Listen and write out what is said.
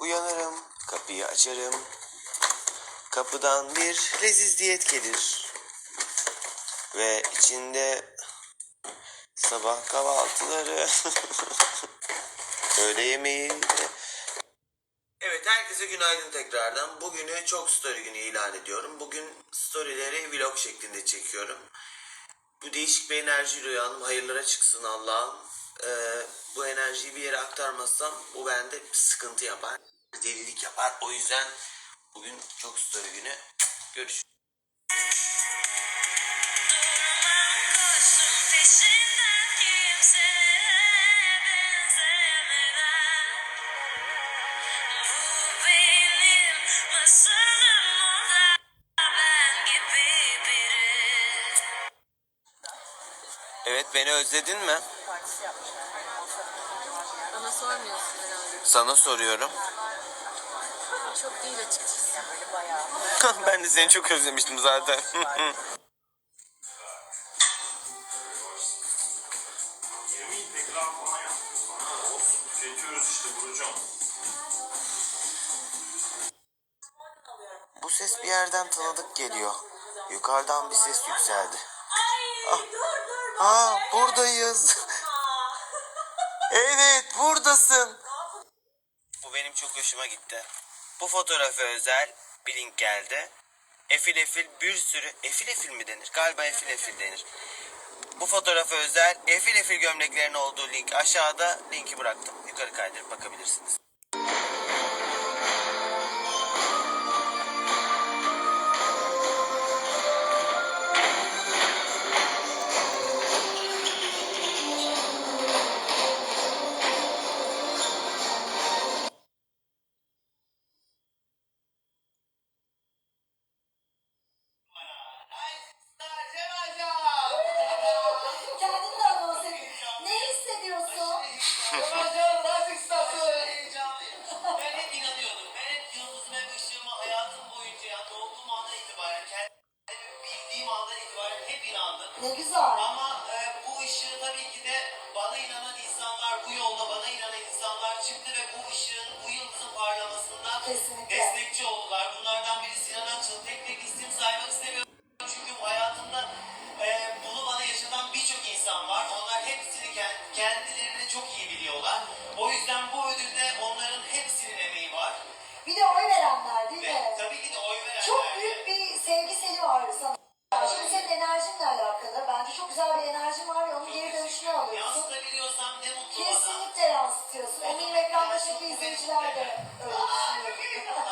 uyanırım, kapıyı açarım. Kapıdan bir leziz diyet gelir. Ve içinde sabah kahvaltıları, öğle yemeği ve Evet herkese günaydın tekrardan. Bugünü çok story günü ilan ediyorum. Bugün storyleri vlog şeklinde çekiyorum. Bu değişik bir enerjiyle uyandım. Hayırlara çıksın Allah'ım. Ee, bu enerjiyi bir yere aktarmazsam bu bende sıkıntı yapar. Delilik yapar. O yüzden bugün çok story günü. Görüşürüz. Benzemeden Evet beni özledin mi? Bana sormuyorsun herhalde. Sana soruyorum. Çok değil açıkçası. ben de seni çok özlemiştim zaten. Bu ses bir yerden tanıdık geliyor. Yukarıdan bir ses yükseldi. Ah, ah buradayız. evet buradasın. Bu benim çok hoşuma gitti. Bu fotoğrafa özel bir link geldi. Efil efil bir sürü efil efil mi denir? Galiba efil efil denir. Bu fotoğrafa özel efil efil gömleklerin olduğu link aşağıda linki bıraktım. Yukarı kaydırıp bakabilirsiniz. Bildiğim andan itibaren hep inandım. Ne güzel. Ama e, bu ışığı tabii ki de bana inanan insanlar, bu yolda bana inanan insanlar çıktı ve bu ışığın, bu yıldızın parlamasında Kesinlikle. destekçi oldular. Bunlardan biri Sinan Akçıl. Tek tek isim saymak istemiyorum. Çünkü hayatımda e, bunu bana yaşatan birçok insan var. Onlar hepsini kend- kendilerini Kesinlikle yansıtıyorsun. Eminim ekrandaki izleyiciler de öyle düşünüyor.